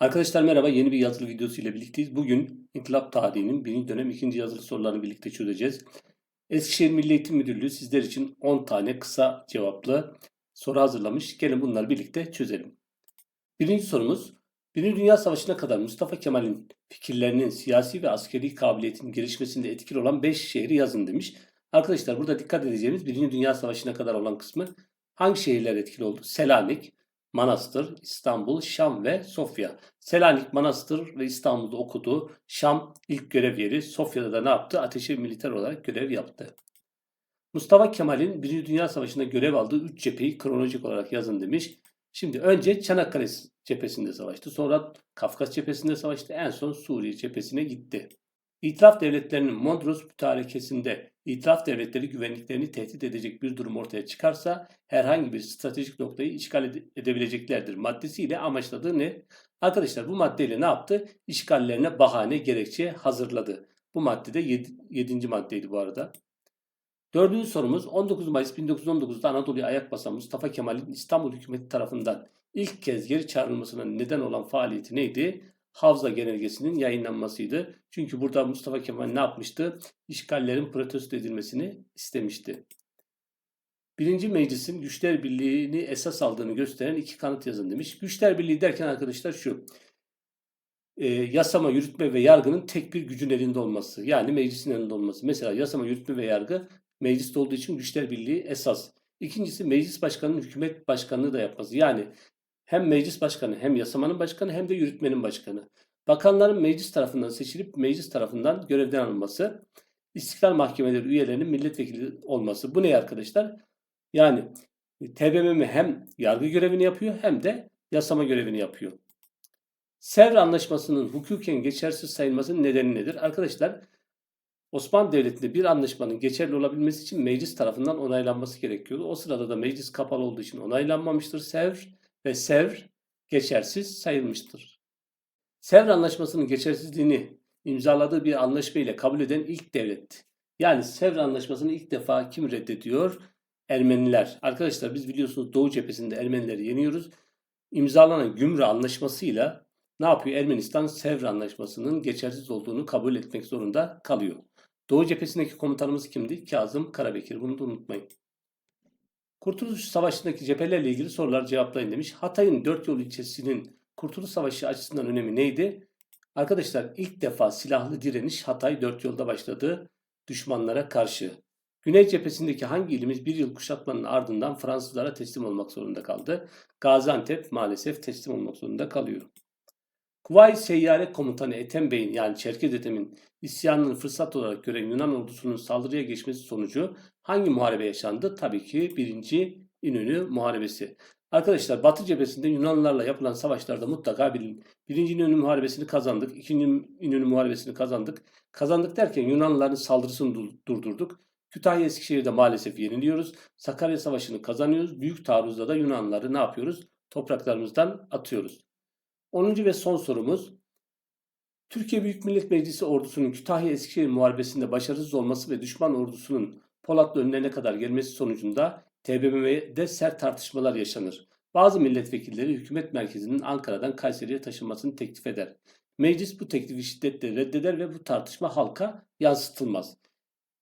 Arkadaşlar merhaba yeni bir yazılı videosu ile birlikteyiz. Bugün İnkılap tarihinin birinci dönem ikinci yazılı sorularını birlikte çözeceğiz. Eskişehir Milli Eğitim Müdürlüğü sizler için 10 tane kısa cevaplı soru hazırlamış. Gelin bunları birlikte çözelim. Birinci sorumuz Birinci Dünya Savaşı'na kadar Mustafa Kemal'in fikirlerinin siyasi ve askeri kabiliyetinin gelişmesinde etkili olan 5 şehri yazın demiş. Arkadaşlar burada dikkat edeceğimiz Birinci Dünya Savaşı'na kadar olan kısmı hangi şehirler etkili oldu? Selanik, Manastır, İstanbul, Şam ve Sofya. Selanik, Manastır ve İstanbul'da okudu. Şam ilk görev yeri. Sofya'da da ne yaptı? Ateşe militer olarak görev yaptı. Mustafa Kemal'in Birinci Dünya Savaşı'nda görev aldığı 3 cepheyi kronolojik olarak yazın demiş. Şimdi önce Çanakkale cephesinde savaştı. Sonra Kafkas cephesinde savaştı. En son Suriye cephesine gitti. İtiraf devletlerinin Mondros mütarekesinde itiraf devletleri güvenliklerini tehdit edecek bir durum ortaya çıkarsa herhangi bir stratejik noktayı işgal ede- edebileceklerdir. Maddesiyle amaçladığı ne? Arkadaşlar bu maddeyle ne yaptı? İşgallerine bahane, gerekçe hazırladı. Bu madde de 7. maddeydi bu arada. Dördüncü sorumuz 19 Mayıs 1919'da Anadolu'ya ayak basan Mustafa Kemal'in İstanbul hükümeti tarafından ilk kez geri çağrılmasına neden olan faaliyeti neydi? Havza Genelgesi'nin yayınlanmasıydı. Çünkü burada Mustafa Kemal ne yapmıştı? İşgallerin protesto edilmesini istemişti. Birinci meclisin güçler birliğini esas aldığını gösteren iki kanıt yazın demiş. Güçler birliği derken arkadaşlar şu. e, yasama, yürütme ve yargının tek bir gücün elinde olması. Yani meclisin elinde olması. Mesela yasama, yürütme ve yargı mecliste olduğu için güçler birliği esas. İkincisi meclis başkanının hükümet başkanlığı da yapması. Yani hem meclis başkanı hem yasamanın başkanı hem de yürütmenin başkanı. Bakanların meclis tarafından seçilip meclis tarafından görevden alınması. İstiklal mahkemeleri üyelerinin milletvekili olması. Bu ne arkadaşlar? Yani TBMM hem yargı görevini yapıyor hem de yasama görevini yapıyor. Sevr Anlaşması'nın hukuken geçersiz sayılmasının nedeni nedir? Arkadaşlar Osmanlı Devleti'nde bir anlaşmanın geçerli olabilmesi için meclis tarafından onaylanması gerekiyordu. O sırada da meclis kapalı olduğu için onaylanmamıştır Sevr ve Sevr geçersiz sayılmıştır. Sevr Anlaşması'nın geçersizliğini imzaladığı bir anlaşma ile kabul eden ilk devlet. Yani Sevr Anlaşması'nı ilk defa kim reddediyor? Ermeniler. Arkadaşlar biz biliyorsunuz Doğu cephesinde Ermenileri yeniyoruz. İmzalanan Gümrü Anlaşması'yla ne yapıyor? Ermenistan Sevr Anlaşması'nın geçersiz olduğunu kabul etmek zorunda kalıyor. Doğu cephesindeki komutanımız kimdi? Kazım Karabekir. Bunu da unutmayın. Kurtuluş Savaşı'ndaki cephelerle ilgili sorular cevaplayın demiş. Hatay'ın dört yol ilçesinin Kurtuluş Savaşı açısından önemi neydi? Arkadaşlar ilk defa silahlı direniş Hatay dört yolda başladı düşmanlara karşı. Güney cephesindeki hangi ilimiz bir yıl kuşatmanın ardından Fransızlara teslim olmak zorunda kaldı? Gaziantep maalesef teslim olmak zorunda kalıyor. Kuvayi Seyyare Komutanı Ethem Bey'in yani Çerkez Ethem'in isyanını fırsat olarak gören Yunan ordusunun saldırıya geçmesi sonucu hangi muharebe yaşandı? Tabii ki 1. İnönü Muharebesi. Arkadaşlar Batı cephesinde Yunanlılarla yapılan savaşlarda mutlaka bilin. Birinci İnönü Muharebesi'ni kazandık. ikinci İnönü Muharebesi'ni kazandık. Kazandık derken Yunanlıların saldırısını dur- durdurduk. Kütahya Eskişehir'de maalesef yeniliyoruz. Sakarya Savaşı'nı kazanıyoruz. Büyük taarruzda da Yunanlıları ne yapıyoruz? Topraklarımızdan atıyoruz. 10. ve son sorumuz. Türkiye Büyük Millet Meclisi ordusunun Kütahya Eskişehir muharebesinde başarısız olması ve düşman ordusunun Polatlı önlerine kadar gelmesi sonucunda TBMM'de sert tartışmalar yaşanır. Bazı milletvekilleri hükümet merkezinin Ankara'dan Kayseri'ye taşınmasını teklif eder. Meclis bu teklifi şiddetle reddeder ve bu tartışma halka yansıtılmaz.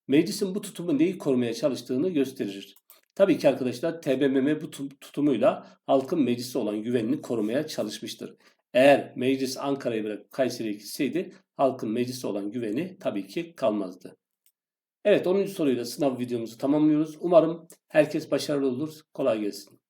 Meclisin bu tutumu neyi korumaya çalıştığını gösterir. Tabii ki arkadaşlar TBMM bu tu- tutumuyla halkın meclise olan güvenini korumaya çalışmıştır. Eğer meclis Ankara'yı bırakıp Kayseri'ye gitseydi halkın meclise olan güveni tabii ki kalmazdı. Evet 10. soruyla sınav videomuzu tamamlıyoruz. Umarım herkes başarılı olur. Kolay gelsin.